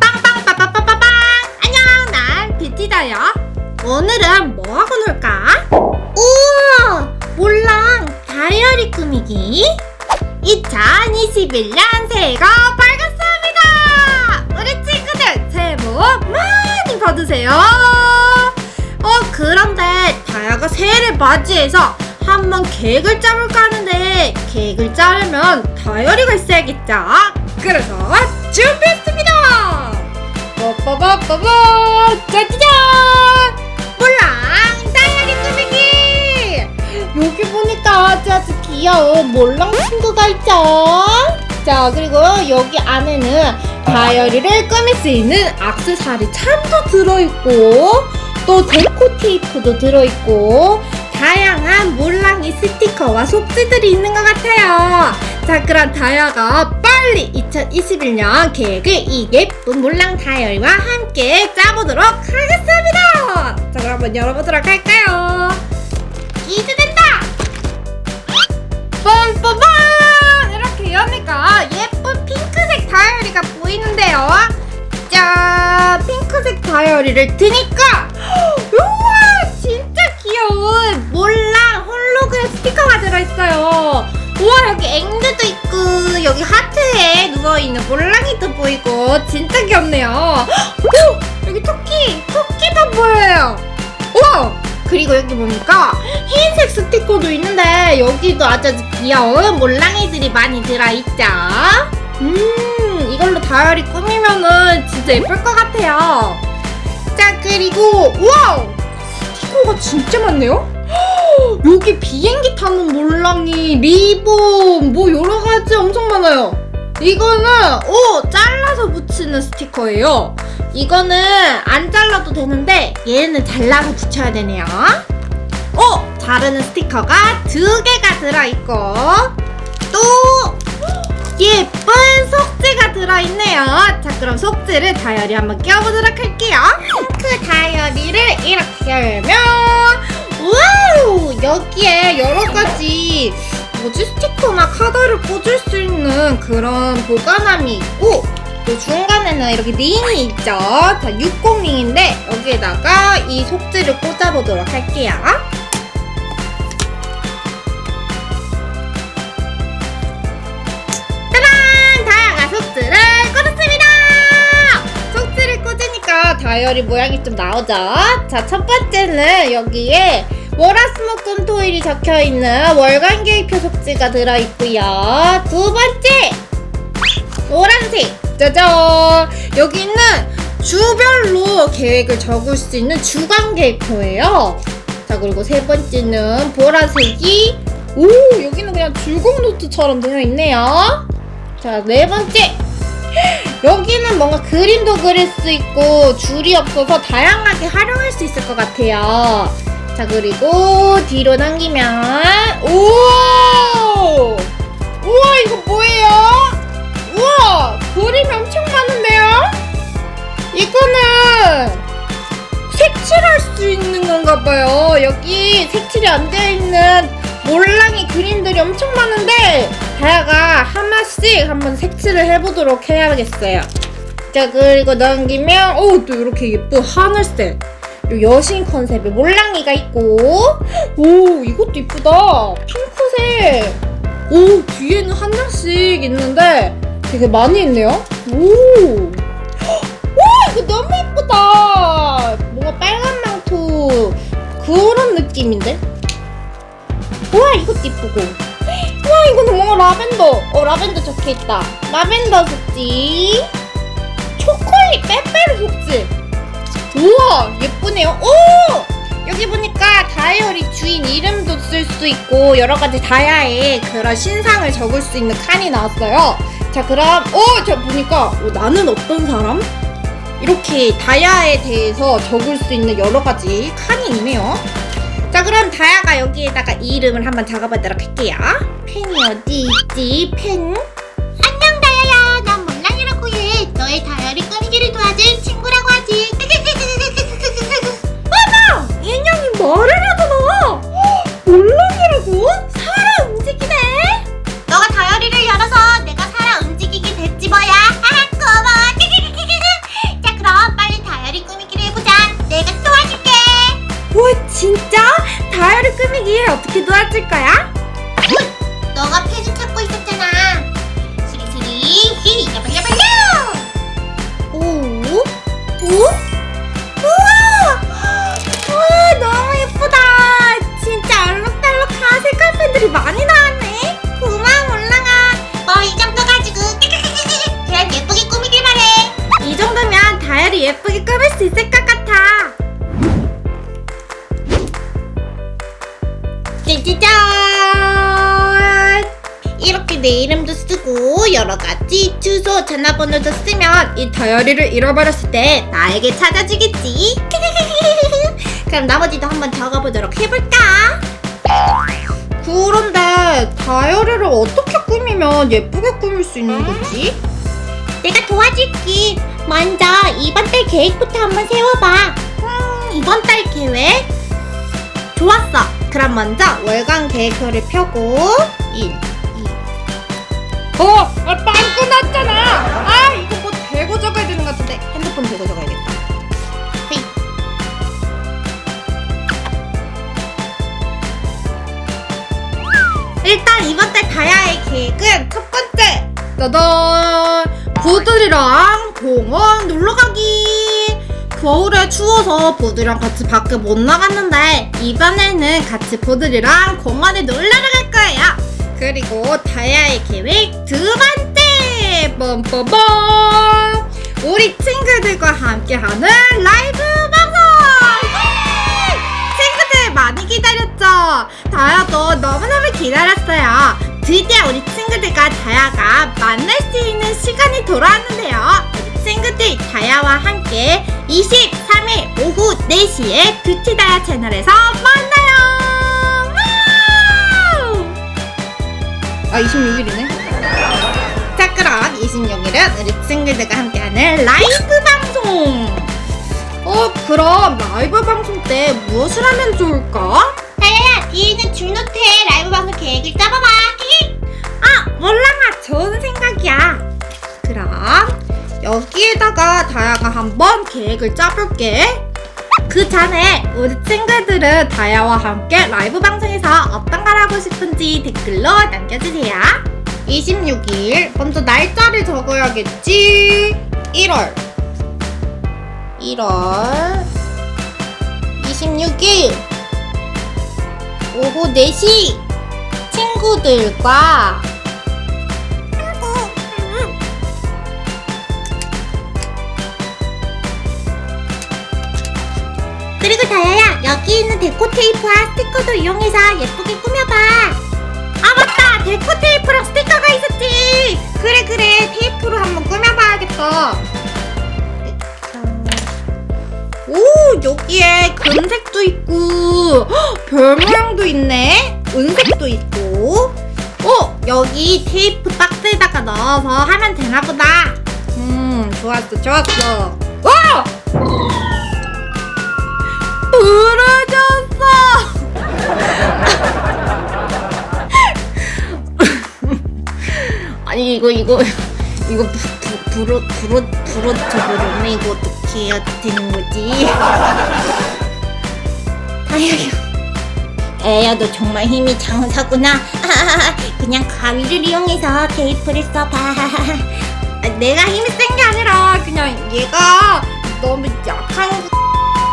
빵빵빠빠빠빵. 안녕 난 비티다야 오늘은 뭐하고 놀까? 우와 몰랑 다이어리 꾸미기. 2021년 새해가 밝았습니다. 우리 친구들 새해 복 많이 받으세요 어 그런데 다야가 새해를 맞이해서 한번 계획을 짜볼까 하는데 계획을 짜려면 다이어리가 있어야겠죠? 그래서 준비했습니다! 빠빠빠빠빠 짜자잔! 몰랑 다이어리 꾸미기! 여기 보니까 아주 귀여운 몰랑 친구가 있죠? 자 그리고 여기 안에는 다이어리를 꾸밀 수 있는 악세사리 참도 들어있고 또 데코 테이프도 들어있고 다양한 몰랑이 스티커와 속지들이 있는 것 같아요. 자 그럼 다야가 빨리 2021년 계획을 이 예쁜 몰랑 다이어리와 함께 짜보도록 하겠습니다. 자 그럼 한번 열어보도록 할까요? 기대된다! 뻔뻔뻔 이렇게 여니까 예쁜 핑크색 다이어리가 보이는데요. 짠 핑크색 다이어리를 드니까 귀여운 몰랑 홀로그램 스티커가 들어있어요. 우와 여기 앵두도 있고 여기 하트에 누워있는 몰랑이도 보이고 진짜 귀엽네요. 오 여기 토끼 토끼도 보여요. 우와 그리고 여기 보니까 흰색 스티커도 있는데 여기도 아주 귀여운 몰랑이들이 많이 들어있죠. 음 이걸로 다이어리 꾸미면은 진짜 예쁠 것 같아요. 자 그리고 우와 스티커가 진짜 많네요? 여기 비행기 타는 몰랑이 리본 뭐 여러 가지 엄청 많아요. 이거는 오 잘라서 붙이는 스티커예요. 이거는 안 잘라도 되는데 얘는 잘라서 붙여야 되네요. 오 자르는 스티커가 두 개가 들어있고 또 예쁜 속지가 들어있네요. 자 그럼 속지를 다이어리 한번 껴보도록 할게요 핑크 다이어리를 이렇게 열면 와우! 여기에 여러 가지 뭐지? 스티커나 카드를 꽂을 수 있는 그런 보관함이 있고 또 중간에는 이렇게 링이 있죠? 자 60링인데 여기에다가 이 속지를 꽂아보도록 할게요 다이어리 모양이 좀 나오죠? 자, 첫 번째는 여기에 월화수목금 토일이 적혀 있는 월간 계획표 속지가 들어 있고요. 두 번째! 노란색! 짜잔! 여기는 주별로 계획을 적을 수 있는 주간 계획표예요. 자, 그리고 세 번째는 보라색이 오, 여기는 그냥 줄공 노트처럼 되어 있네요. 자, 네 번째. 여기는 뭔가 그림도 그릴 수 있고 줄이 없어서 다양하게 활용할 수 있을 것 같아요. 자, 그리고 뒤로 당기면 오! 우와, 이거 뭐예요? 우와, 그림이 엄청 많은데요? 이거는 색칠할 수 있는 건가 봐요. 여기 색칠이 안 되어 있는 몰랑이 그림들이 엄청 많은데 다야가 하나씩 한번 색칠을 해보도록 해야겠어요. 자 그리고 넘기면 오 또 이렇게 예쁜 하늘색. 요 여신 컨셉의 몰랑이가 있고. 오 이것도 이쁘다. 핑크색. 오 뒤에는 한 장씩 있는데 되게 많이 있네요. 오. 와 이거 너무 예쁘다. 뭔가 빨간 망토. 그런 느낌인데? 우와 이것도 이쁘고 이거는 뭔가 라벤더. 어 라벤더 적혀 있다. 라벤더 속지. 초콜릿 빼빼로 속지. 우와 예쁘네요. 오! 여기 보니까 다이어리 주인 이름도 쓸 수 있고 여러 가지 다야의 그런 신상을 적을 수 있는 칸이 나왔어요. 자 그럼 오 저 보니까 어, 나는 어떤 사람? 이렇게 다야에 대해서 적을 수 있는 여러 가지 칸이 있네요 자 그럼 다야가 여기에다가 이 이름을 한번 적어보도록 할게요. 펜이 어디 있지? 펜? 안녕 다야야. 난 몰랑이라고 해. 너의 다이어리 꾸미기를 도와줄 친구라고 하지. 어머! 인형이 이해 어떻게 도와줄 거야? 주소, 전화번호도 쓰면 이 다이어리를 잃어버렸을 때 나에게 찾아주겠지. 그럼 나머지도 한번 적어보도록 해볼까? 그런데 다이어리를 어떻게 꾸미면 예쁘게 꾸밀 수 있는 거지? 내가 도와줄게. 먼저 이번 달 계획부터 한번 세워봐. 음, 이번 달 계획? 좋았어. 그럼 먼저 월간 계획표를 펴고 1, 2. 어! 아, 빵 끝났잖아! 아, 이거 뭐 대고 적어야 되는 것 같은데 핸드폰 대고 적어야겠다. 헤이. 일단 이번 달 다야의 계획은 첫 번째! 짜잔! 부들이랑 공원 놀러가기! 겨울에 추워서 보드랑 같이 밖에 못 나갔는데 이번에는 같이 보드리랑 공원에 놀러 갈 거예요. 그리고 다야의 계획 두 번째 뻔뻔뻔 우리 친구들과 함께하는 라이브 방송 예! 친구들 많이 기다렸죠? 다야도 너무너무 기다렸어요. 드디어 우리 친구들과 다야가 만날 수 있는 시간이 돌아왔는데요. 친구들 다야와 함께 23일 오후 4시에 뷰티다야 채널에서 만나요. 아 26일이네. 자 그럼 26일은 우리 친구들과 함께하는 라이브 방송. 어 그럼 라이브 방송 때 무엇을 하면 좋을까? 다야야 뒤에 있는 줄노트에 라이브 방송 계획을 짜봐봐. 아 몰랑아 좋은 생각이야. 그럼 여기에다가 다야가 한번 계획을 짜볼게. 그 전에 우리 친구들은 다야와 함께 라이브 방송에서 어떤 걸 하고 싶은지 댓글로 남겨주세요. 26일 먼저 날짜를 적어야겠지. 1월 1월 26일 오후 4시 친구들과 그리고 다야야 여기 있는 데코 테이프와 스티커도 이용해서 예쁘게 꾸며봐. 아 맞다! 데코 테이프랑 스티커가 있었지! 그래 그래. 테이프로 한번 꾸며봐야겠다. 오 여기에 금색도 있고 헉, 별 모양도 있네. 은색도 있고. 어 여기 테이프 박스에다가 넣어서 하면 되나 보다. 음 좋았어 좋았어. 와 이거 이거 이거 부러 부러 부러져 버렸네. 이거 어떻게 해야 되는 거지? 다이어리 에야 너 정말 힘이 장사구나. 그냥 가위를 이용해서 테이프를 써봐. 아, 내가 힘이 센 게 아니라 그냥 얘가 너무 약한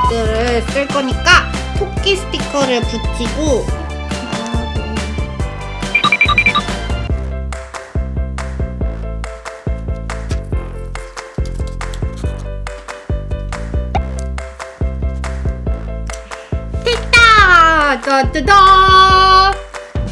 것들을 쓸 거니까 토끼 스티커를 붙이고 짜자잔!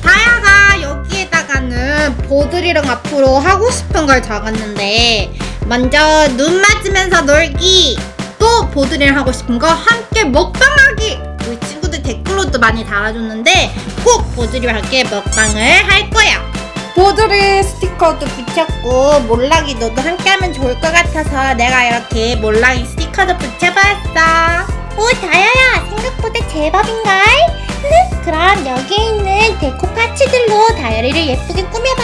다야가 여기에다가는 보드리랑 앞으로 하고 싶은 걸 적었는데 먼저 눈 맞으면서 놀기 또 보드리랑 하고 싶은 거 함께 먹방하기 우리 친구들 댓글로도 많이 달아줬는데 꼭 보드리와 함께 먹방을 할 거야 보드리 스티커도 붙였고 몰락이 너도 함께 하면 좋을 것 같아서 내가 이렇게 몰락이 스티커도 붙여봤어 오 다야야 생각보다 제법인걸? 그럼 여기에 있는 데코 파츠들로 다이어리를 예쁘게 꾸며봐.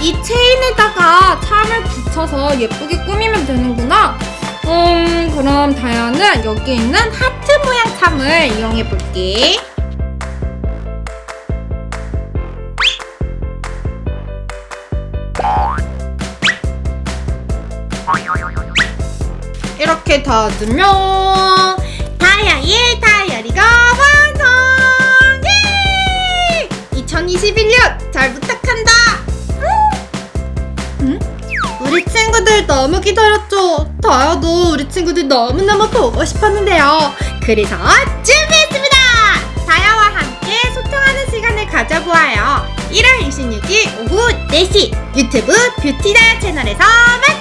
이 체인에다가 차를 붙여서 예쁘게 꾸미면 되는구나. 음, 그럼 다이어는 여기 있는 하트 모양 참을 이용해 볼게. 이렇게 닫으면 다현이 다이어리가 2021년 잘 부탁한다! 응? 우리 친구들 너무 기다렸죠? 다야도 우리 친구들 너무너무 보고 싶었는데요. 그래서 준비했습니다! 다야와 함께 소통하는 시간을 가져보아요. 1월 26일 오후 4시 유튜브 뷰티다 채널에서 만나요!